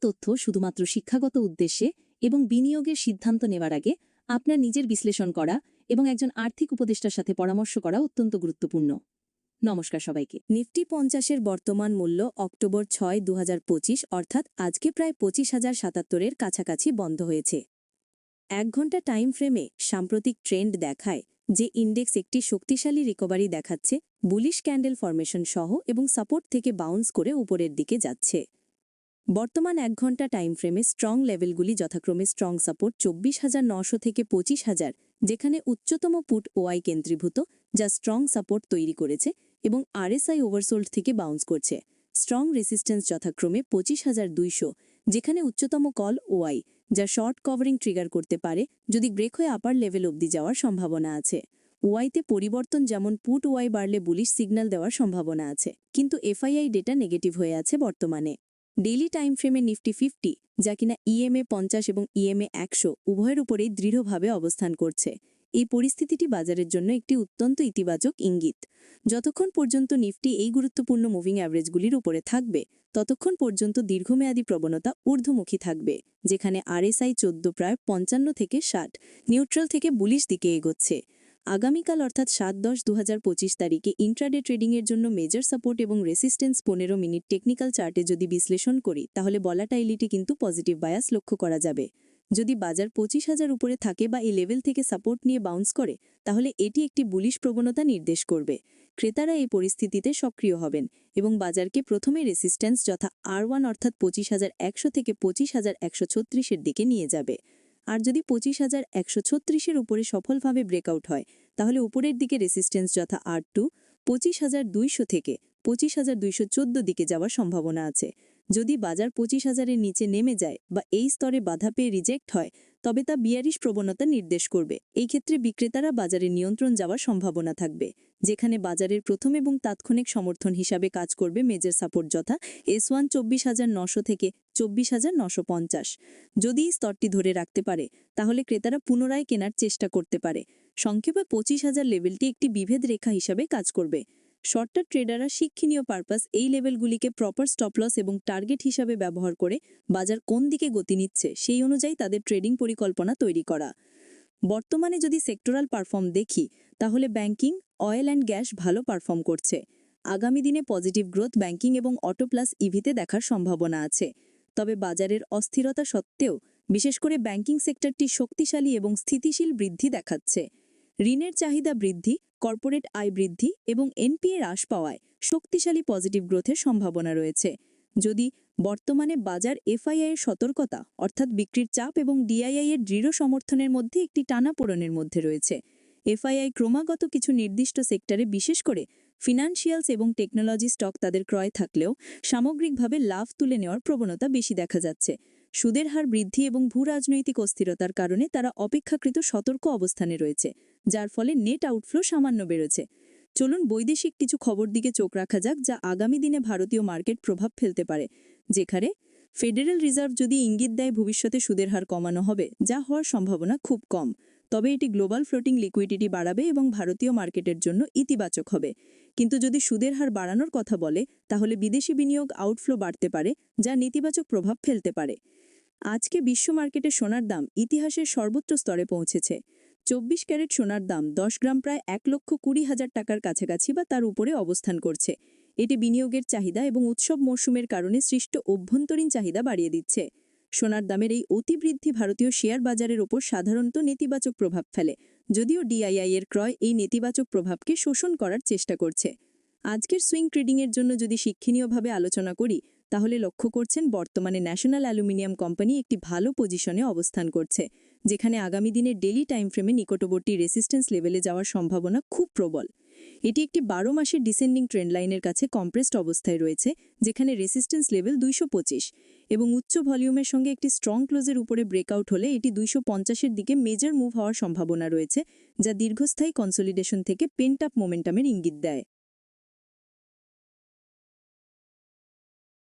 তথ্য শুধুমাত্র শিক্ষাগত উদ্দেশ্যে এবং বিনিয়োগের সিদ্ধান্ত নেওয়ার আগে আপনার নিজের বিশ্লেষণ করা এবং একজন আর্থিক উপদেষ্টার সাথে পরামর্শ করা অত্যন্ত গুরুত্বপূর্ণ। নমস্কার সবাইকে। নিফটি পঞ্চাশের বর্তমান মূল্য অক্টোবর ছয় দু অর্থাৎ আজকে প্রায় পঁচিশ হাজার সাতাত্তরের কাছাকাছি বন্ধ হয়েছে। এক ঘণ্টা টাইম ফ্রেমে সাম্প্রতিক ট্রেন্ড দেখায় যে ইন্ডেক্স একটি শক্তিশালী রিকভারি দেখাচ্ছে, বুলিশ ক্যান্ডেল ফরমেশন সহ এবং সাপোর্ট থেকে বাউন্স করে উপরের দিকে যাচ্ছে। বর্তমান এক ঘণ্টা টাইম ফ্রেমে স্ট্রং লেভেলগুলি যথাক্রমে স্ট্রং সাপোর্ট চব্বিশ হাজার নশো থেকে পঁচিশ হাজার, যেখানে উচ্চতম পুট ওআই কেন্দ্রীভূত, যা স্ট্রং সাপোর্ট তৈরি করেছে এবং আরএসআই ওভারসোল্ড থেকে বাউন্স করছে। স্ট্রং রেসিস্ট্যান্স যথাক্রমে পঁচিশ হাজার দুইশো, যেখানে উচ্চতম কল ওআই, যা শর্ট কভারিং ট্রিগার করতে পারে যদি ব্রেক হয়ে আপার লেভেল অবধি যাওয়ার সম্ভাবনা আছে। ওয়াইতে পরিবর্তন যেমন পুট ওয়াই বাড়লে বুলিশ সিগন্যাল দেওয়ার সম্ভাবনা আছে, কিন্তু এফআইআই ডেটা নেগেটিভ হয়ে আছে বর্তমানে। ডেইলি টাইম ফ্রেমে নিফটি ফিফটি, যা কিনা ইএমএ পঞ্চাশ এবং ইএমএ একশো উভয়ের উপরেই দৃঢ়ভাবে অবস্থান করছে। এই পরিস্থিতিটি বাজারের জন্য একটি অত্যন্ত ইতিবাচক ইঙ্গিত। যতক্ষণ পর্যন্ত নিফটি এই গুরুত্বপূর্ণ মুভিং অ্যাভারেজগুলির উপরে থাকবে, ততক্ষণ পর্যন্ত দীর্ঘমেয়াদী প্রবণতা ঊর্ধ্বমুখী থাকবে, যেখানে আরএসআই চোদ্দ প্রায় পঞ্চান্ন থেকে ষাট, নিউট্রাল থেকে বুলিশ দিকে এগোচ্ছে। আগামীকাল অর্থাৎ সাত দশ দু তারিখে ইন্ট্রাডে ট্রেডিংয়ের জন্য মেজর সাপোর্ট এবং রেসিস্টেন্স পনেরো মিনিট টেকনিক্যাল চার্টে যদি বিশ্লেষণ করি, তাহলে বলাটাইলিটি কিন্তু পজিটিভ বায়াস লক্ষ্য করা যাবে। যদি বাজার পঁচিশ হাজার উপরে থাকে বা এই লেভেল থেকে সাপোর্ট নিয়ে বাউন্স করে, তাহলে এটি একটি বুলিশ প্রবণতা নির্দেশ করবে। ক্রেতারা এই পরিস্থিতিতে সক্রিয় হবেন এবং বাজারকে প্রথমে রেসিস্ট্যান্স যথা আর ওয়ান অর্থাৎ পঁচিশ হাজার একশো থেকে পঁচিশ হাজার একশো ছত্রিশের দিকে নিয়ে যাবে। আর যদি পঁচিশ হাজার একশো ছত্রিশের উপরে সফলভাবে ব্রেকআউট হয়, তাহলে উপরের দিকে রেসিস্টেন্স যথা আর টু পঁচিশ হাজার দুইশো থেকে পঁচিশ হাজার দুইশো চোদ্দ দিকে যাওয়ার সম্ভাবনা আছে। যদি বাজার পঁচিশ হাজারের নিচে নেমে যায় বা এই স্তরে বাধা পেয়ে রিজেক্ট হয় তবে তা বিয়ারিশ প্রবণতা নির্দেশ করবে। এই ক্ষেত্রে বিক্রেতারা বাজারে নিয়ন্ত্রণ যাওয়ার সম্ভাবনা থাকবে, যেখানে বাজারের প্রথম এবং তাৎক্ষণিক সমর্থন হিসাবে কাজ করবে মেজর সাপোর্ট যথা এস ওয়ান চব্বিশ হাজার নশো থেকে চব্বিশ হাজার নশো পঞ্চাশ। যদি স্তরটি ধরে রাখতে পারে, তাহলে ক্রেতারা পুনরায় কেনার চেষ্টা করতে পারে। সংক্ষেপে পঁচিশ হাজার লেভেলটি একটি বিভেদ রেখা হিসাবে কাজ করবে। শর্টার ট্রেডাররা শিক্ষণীয় পারপাস এই লেভেলগুলিকে প্রপার স্টপলস এবং টার্গেট হিসাবে ব্যবহার করে বাজার কোন দিকে গতি নিচ্ছে সেই অনুযায়ী তাদের ট্রেডিং পরিকল্পনা তৈরি করা। বর্তমানে যদি সেক্টরাল পারফর্ম দেখি, তাহলে ব্যাংকিং অয়েল অ্যান্ড গ্যাস ভালো পারফর্ম করছে। আগামী দিনে পজিটিভ গ্রোথ ব্যাংকিং এবং অটো প্লাস ইভিতে দেখার সম্ভাবনা আছে। তবে বাজারের অস্থিরতা সত্ত্বেও, বিশেষ করে ব্যাংকিং সেক্টরটি শক্তিশালী এবং স্থিতিশীল বৃদ্ধি দেখাচ্ছে। ঋণের চাহিদা বৃদ্ধি, কর্পোরেট আয় বৃদ্ধি এবং এনপিএ হ্রাস পাওয়ায় শক্তিশালী পজিটিভ গ্রোথের সম্ভাবনা রয়েছে। যদি বর্তমানে বাজার এফআইআই এর সতর্কতা, অর্থাৎ বিক্রির চাপ এবং ডিআইআই এর দৃঢ় সমর্থনের মধ্যে একটি টানাপোড়নের মধ্যে রয়েছে এফআইআই ক্রমাগত কিছু নির্দিষ্ট সেক্টরে বিশেষ করে ফিনান্সিয়ালস এবং টেকনোলজি স্টক তাদের ক্রয় থাকলেও সামগ্রিকভাবে লাভ তুলে নেওয়ার প্রবণতা বেশি দেখা যাচ্ছে। সুদের হার বৃদ্ধি এবং ভূ রাজনৈতিক অস্থিরতার কারণে তারা অপেক্ষাকৃত সতর্ক অবস্থানে রয়েছে। যার ফলে নেট আউটফ্লো সামান্য বেড়েছে। চলুন বৈদেশিক কিছু খবর দিকে চোখ রাখা যাক, যা আগামী দিনে ভারতীয় মার্কেট প্রভাব ফেলতে পারে, যেখানে ফেডারেল রিজার্ভ যদি ইঙ্গিত দেয় ভবিষ্যতে সুদের হার কমানো হবে, যা হওয়ার সম্ভাবনা খুব কম। তবে এটি গ্লোবাল ফ্লোটিং লিকুইডিটি বাড়াবে এবং ভারতীয় মার্কেটের জন্য ইতিবাচক হবে। কিন্তু যদি সুদের হার বাড়ানোর কথা বলে, তাহলে বিদেশি বিনিয়োগ আউটফ্লো বাড়তে পারে, যা নেতিবাচক প্রভাব ফেলতে পারে। আজকে বিশ্ব মার্কেটে সোনার দাম ইতিহাসের সর্বোচ্চ স্তরে পৌঁছেছে। চব্বিশ ক্যারেট সোনার দাম দশ গ্রাম প্রায় এক লক্ষ কুড়ি হাজার টাকার কাছাকাছি বা তার উপরে অবস্থান করছে। এটি বিনিয়োগের চাহিদা এবং উৎসব মরশুমের কারণে সৃষ্ট অভ্যন্তরীণ চাহিদা বাড়িয়ে দিচ্ছে। সোনার দামের এই অতিবৃদ্ধি ভারতীয় শেয়ার বাজারের ওপর সাধারণত নেতিবাচক প্রভাব ফেলে, যদিও ডিআইআই এর ক্রয় এই নেতিবাচক প্রভাবকে শোষণ করার চেষ্টা করছে। আজকের সুইং ট্রেডিংয়ের জন্য যদি শিক্ষণীয়ভাবে আলোচনা করি তাহলে লক্ষ্য করছেন বর্তমানে ন্যাশনাল অ্যালুমিনিয়াম কোম্পানি একটি ভালো পজিশনে অবস্থান করছে, যেখানে আগামী দিনের ডেলি টাইম ফ্রেমে নিকটবর্তী রেসিস্ট্যান্স লেভেলে যাওয়ার সম্ভাবনা খুব প্রবল। এটি একটি বারো মাসের ডিসেন্ডিং ট্রেন্ড লাইনের কাছে কম্প্রেসড অবস্থায় রয়েছে, যেখানে রেসিস্ট্যান্স লেভেল দুইশো পঁচিশ এবং উচ্চ ভলিউমের সঙ্গে একটি স্ট্রং ক্লোজের উপরে ব্রেকআউট হলে এটি দুইশো পঞ্চাশের দিকে মেজর মুভ হওয়ার সম্ভাবনা রয়েছে, যা দীর্ঘস্থায়ী কনসোলিডেশন থেকে পেন্ট আপ মোমেন্টামের ইঙ্গিত দেয়।